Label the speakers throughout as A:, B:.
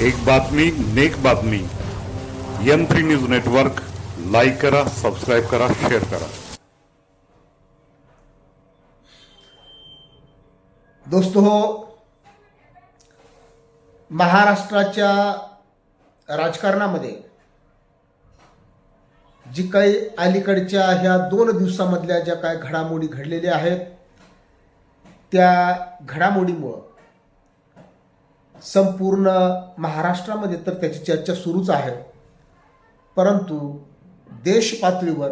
A: एक बातमी नेक बातमी. M three news network like करा सबस्क्राईब करा शेअर करा.
B: दोस्तो हो, महाराष्ट्राच्या राजकारणामध्ये जी काही अलीकडच्या ह्या दोन दिवसामधल्या ज्या काही घडामोडी घडलेल्या आहेत त्या घडामोडीमुळं संपूर्ण महाराष्ट्रामध्ये तर त्याची चर्चा सुरूच आहे. परंतु देश पातळीवर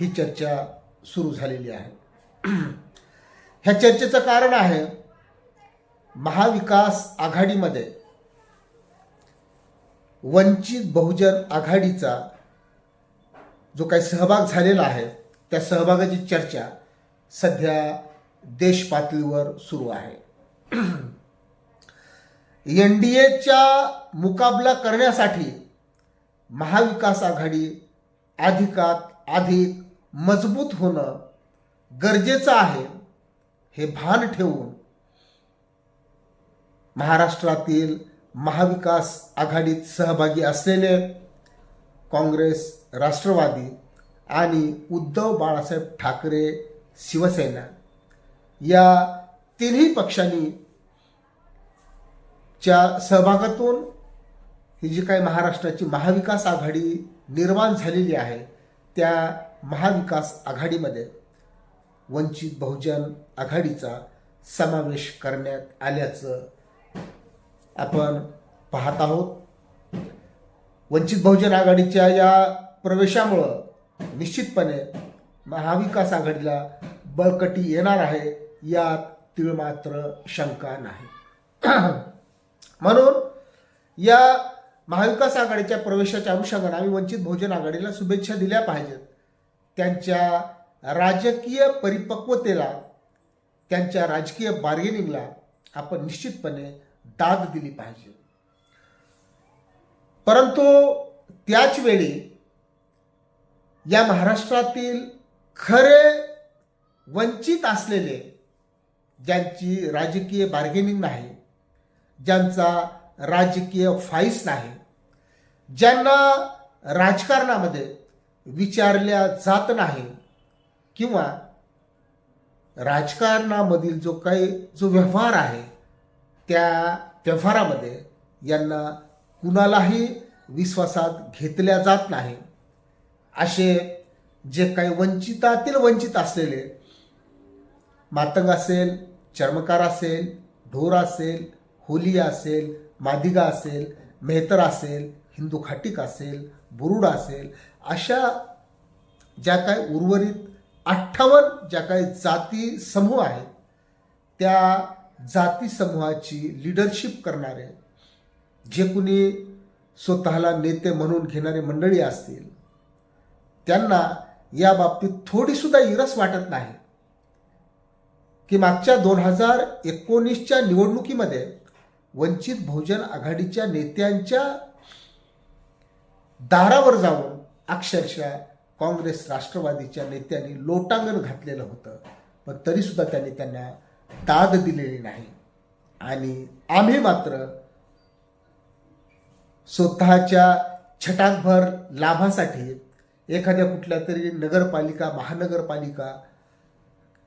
B: ही चर्चा सुरू झालेली आहे. ह्या चर्चेचं कारण आहे महाविकास आघाडीमध्ये वंचित बहुजन आघाडीचा जो काही सहभाग झालेला आहे त्या सहभागाची चर्चा सध्या देश पातळीवर सुरू आहे. एन डी एच्या मुकाबला करण्यासाठी महाविकास आघाडी अधिकात अधिक मजबूत होणं गरजेचं आहे हे भान ठेवून महाराष्ट्रातील महाविकास आघाडीत सहभागी असलेले काँग्रेस राष्ट्रवादी आणि उद्धव बाळासाहेब ठाकरे शिवसेना या तिन्ही पक्षांनी च्या सहभागातून ही जी काही महाराष्ट्राची महाविकास आघाडी निर्माण झालेली आहे त्या महाविकास आघाडीमध्ये वंचित बहुजन आघाडीचा समावेश करण्यात आल्याचं आपण पाहत आहोत. वंचित बहुजन आघाडीच्या या प्रवेशामुळं निश्चितपणे महाविकास आघाडीला बळकटी येणार आहे यात तीळ मात्र शंका नाही. म्हणून या महाविकास आघाडीच्या प्रवेशाच्या अनुषंगाने आम्ही वंचित बहुजन आघाडीला शुभेच्छा दिल्या पाहिजेत. त्यांच्या राजकीय परिपक्वतेला त्यांच्या राजकीय बार्गेनिंगला आपण निश्चितपणे दाद दिली पाहिजे. परंतु त्याच वेळी या महाराष्ट्रातील खरे वंचित असलेले ज्यांची राजकीय बार्गेनिंग नाही ज्यांचा राजकीय फाईस नाही ज्यांना राजकारणामध्ये विचारल्या जात नाही किंवा राजकारणामधील जो काही जो व्यवहार आहे त्या व्यवहारामध्ये यांना कुणालाही विश्वासात घेतल्या जात नाही. असे जे काही वंचितातील वंचित असलेले मातंग असेल चर्मकार असेल ढोर असेल होली असेल मादिगा असेल मेहतर असेल हिंदू खाटीक असेल बुरुड असेल अशा ज्या काही उर्वरित अठ्ठावन्न ज्या काही जाती समूह आहेत त्या जाती समूहाची लिडरशिप करणारे जे कुणी स्वतःला नेते म्हणून घेणारे मंडळी असतील त्यांना या बाबतीत थोडीसुद्धा इरस वाटत नाही. की मागच्या दोन हजार एकोणीसच्या निवडणुकीमध्ये वंचित बहुजन आघाडीच्या नेत्यांच्या दारावर जाऊन अक्षरशः काँग्रेस राष्ट्रवादीच्या नेत्यांनी लोटांगण घातलेलं होतं. पण तरीसुद्धा त्यांनी त्यांना दाद दिलेली नाही. आणि आम्ही मात्र स्वतःच्या छटाकभर लाभासाठी एखाद्या कुठल्या तरी नगरपालिका महानगरपालिका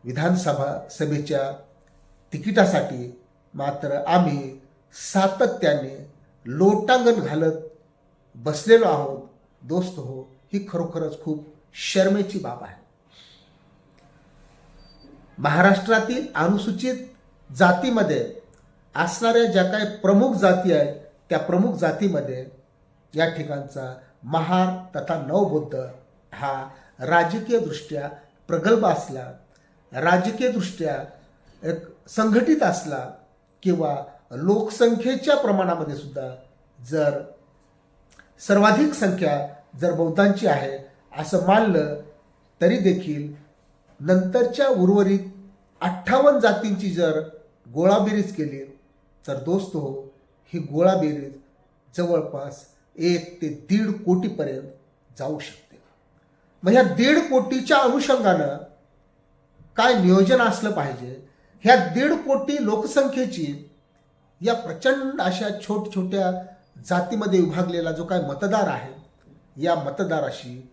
B: विधानसभा सभेच्या तिकिटासाठी मात्र आम्ही सातत्याने लोटांगण घालत बसलेलो आहोत दोस्त हो ही खरोखरच खूप शर्मेची बाब आहे. महाराष्ट्रातील अनुसूचित जातीमध्ये असणाऱ्या ज्या काही प्रमुख जाती आहेत त्या प्रमुख जातीमध्ये या ठिकाणचा महार तथा नवबुद्ध हा राजकीयदृष्ट्या प्रगल्भ असला राजकीयदृष्ट्या एक संघटित असला किंवा लोकसंख्येच्या प्रमाणामध्ये सुद्धा जर सर्वाधिक संख्या जर बौद्धांची आहे असं मानलं तरी देखील नंतरच्या उर्वरित अठ्ठावन्न जातींची जर गोळाबेरीज केली तर दोस्त हो ही गोळाबेरीज जवळपास एक ते दीड कोटीपर्यंत जाऊ शकते. मग ह्या दीड कोटीच्या अनुषंगानं काय नियोजन असलं पाहिजे? ह्या दीड कोटी लोकसंख्येची या प्रचंड अशा छोट छोट्या जातीमध्ये विभागलेला जो काय मतदार आहे या मतदाराशी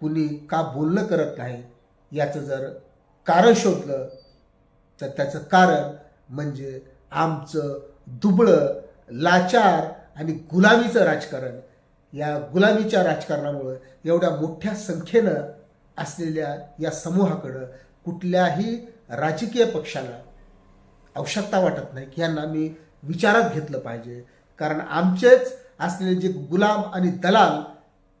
B: कुणी का बोलणं करत नाही याचं जर कारण शोधलं तर त्याचं कारण म्हणजे आमचं दुबळं लाचार आणि गुलामीचं राजकारण. या गुलामीच्या राजकारणामुळं एवढ्या मोठ्या संख्येनं असलेल्या या समूहाकडं कुठल्याही राजकीय पक्षाला आवश्यकता वाटत नाही की यांना मी विचारात घेतलं पाहिजे. कारण आमचेच असलेले जे गुलाम आणि दलाल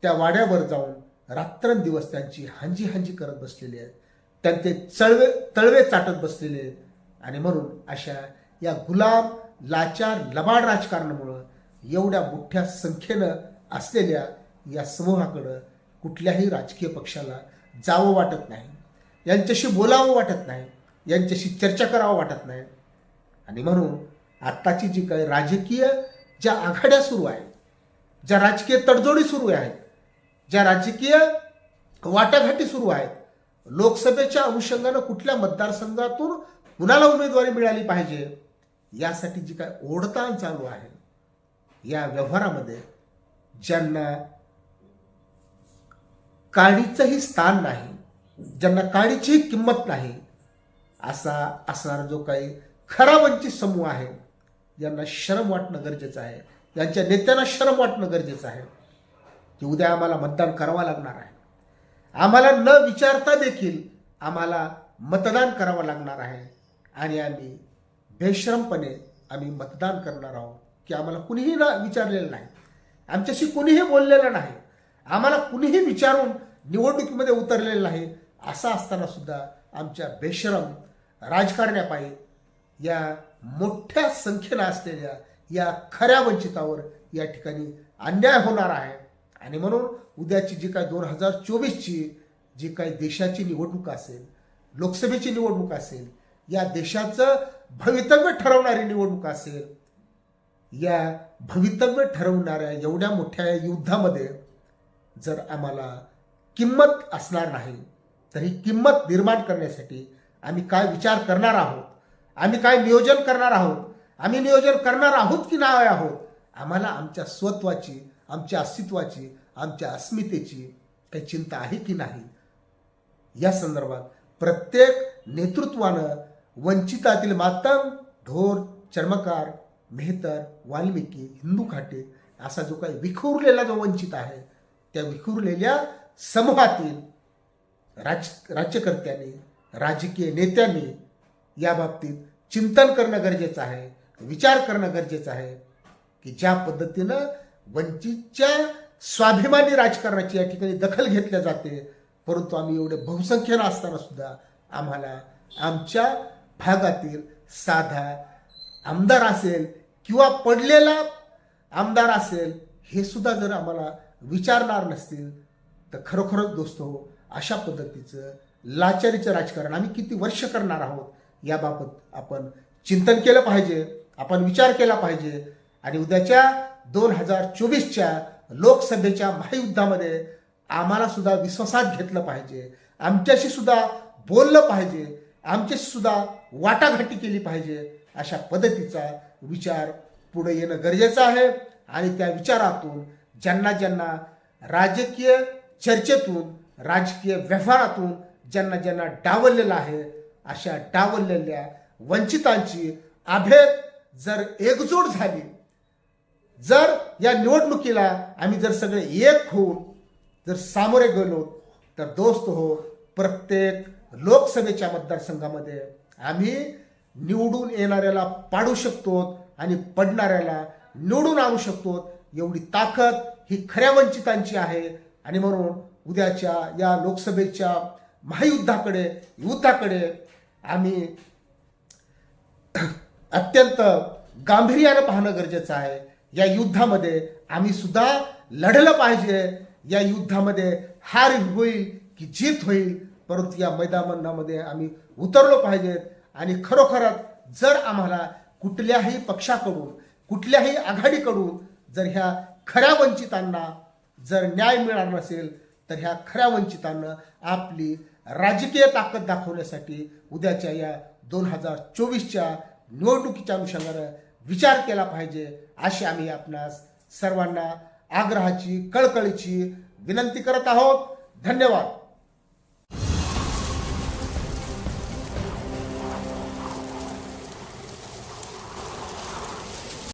B: त्या वाड्यावर जाऊन रात्रंदिवस त्यांची हांजी हांजी करत बसलेले आहेत. त्यांचे चळवे तळवे चाटत बसलेले आहेत. आणि म्हणून अशा या गुलाम लाचार लबाड राजकारणामुळं एवढ्या मोठ्या संख्येनं असलेल्या या समूहाकडं कुठल्याही राजकीय पक्षाला जावं वाटत नाही. यांच्याशी बोलावं वाटत नाही. यांच्याशी चर्चा करावं वाटत नाही. आणि म्हणून आत्ताची जी काही राजकीय ज्या आघाड्या सुरू आहेत ज्या राजकीय तडजोडी सुरू आहेत ज्या राजकीय वाटाघाटी सुरू आहेत लोकसभेच्या अनुषंगानं कुठल्या मतदारसंघातून कुणाला उमेदवारी मिळाली पाहिजे यासाठी जी काय ओढताण चालू आहे या व्यवहारामध्ये ज्यांना काडीचंही स्थान नाही ज्यांना काडीचीही किंमत नाही असा असणारा जो काही खरा वंचित समूह आहे. यांना शरम वाटणं गरजेचं आहे. यांच्या नेत्यांना शरम वाटणं गरजेचं आहे. की उद्या आम्हाला मतदान करावं लागणार आहे. आम्हाला न विचारता देखील आम्हाला मतदान करावं लागणार आहे. आणि आम्ही बेश्रमपणे आम्ही मतदान करणार आहोत की आम्हाला कुणीही ना विचारलेलं नाही. आमच्याशी कुणीही बोललेलं नाही. आम्हाला कुणीही विचारून निवडणुकीमध्ये उतरलेलं नाही. असं असताना सुद्धा आमच्या बेशरम राजकारण्यापायी या मोठ्या संख्येनं असलेल्या या खऱ्या वंचितावर या ठिकाणी अन्याय होणार आहे. आणि म्हणून उद्याची जी काय दोन हजार चोवीसची जी काही देशाची निवडणूक असेल लोकसभेची निवडणूक असेल या देशाचं भवितव्य ठरवणारी निवडणूक असेल या भवितव्य ठरवणाऱ्या एवढ्या मोठ्या युद्धामध्ये जर आम्हाला किंमत असणार नाही तर ही किंमत निर्माण करण्यासाठी आम्ही काय विचार करणार आहोत? आम्ही काय नियोजन करणार आहोत? आम्ही नियोजन करणार आहोत की नाही आहोत? आम्हाला आमच्या स्वत्वाची आमच्या अस्तित्वाची आमच्या अस्मितेची काही चिंता आहे की नाही? या संदर्भात प्रत्येक नेतृत्वानं वंचितातील मातंग ढोर चर्मकार मेहतर वाल्मिकी हिंदू खाटे असा जो काही विखुरलेला जो वंचित आहे त्या विखुरलेल्या समूहातील राज राज्यकर्त्यांनी राजकीय नेत्यांनी या बाबतीत चिंतन करणं गरजेचं आहे विचार करणं गरजेचं आहे की ज्या पद्धतीनं वंचितच्या स्वाभिमानी राजकारणाची या ठिकाणी दखल घेतल्या जाते परंतु आम्ही एवढे बहुसंख्येनं असताना सुद्धा आम्हाला आमच्या भागातील साधा आमदार असेल किंवा पडलेला आमदार असेल हे सुद्धा जर आम्हाला विचारणार नसतील तर खरोखरच दोस्त हो अशा पद्धतीचं लाचारीचं राजकारण आम्ही किती वर्ष करणार आहोत? याबाबत आपण चिंतन केलं पाहिजे आपण विचार केला पाहिजे. आणि उद्याच्या दोन हजार चोवीसच्या लोकसभेच्या महायुद्धामध्ये आम्हाला सुद्धा विश्वासात घेतलं पाहिजे. आमच्याशी सुद्धा बोललं पाहिजे. आमच्याशी सुद्धा वाटाघाटी केली पाहिजे. अशा पद्धतीचा विचार पुढे येणं गरजेचं आहे. आणि त्या विचारातून ज्यांना ज्यांना राजकीय चर्चेतून राजकीय व्यवहारातून ज्यांना ज्यांना डावललेलं आहे अशा डावललेल्या वंचितांची अभेद जर एकजूट झाली जर या निवडणुकीला आम्ही जर सगळे एक होऊन जर सामोरे गेलो तर दोस्त हो प्रत्येक लोकसभेच्या मतदारसंघामध्ये आम्ही निवडून येणाऱ्याला पाडू शकतो आणि पडणाऱ्याला निवडून आणू शकतो. एवढी ताकद ही खऱ्या वंचितांची आहे. आणि म्हणून उद्याच्या या लोकसभेच्या महायुद्धाकडे युद्धाकडे आम्ही अत्यंत गांभीर्यानं पाहणं गरजेचं आहे. या युद्धामध्ये आम्ही सुद्धा लढलं पाहिजे. या युद्धामध्ये हार होईल की जीत होईल परंतु या मैदानामध्ये आम्ही उतरलो पाहिजेत आणि खरोखरच जर आम्हाला कुठल्याही पक्षाकडून कुठल्याही आघाडीकडून जर ह्या खऱ्या वंचितांना जर न्याय मिळणार नसेल तर ह्या खऱ्या वंचितांना आपली राजकीय ताकद दाखवण्यासाठी उद्याच्या या दोन हजार चोवीसच्या निवडणुकीच्या अनुषंगानं विचार केला पाहिजे अशी आम्ही आपणास सर्वांना आग्रहाची कळकळीची विनंती करत आहोत. धन्यवाद.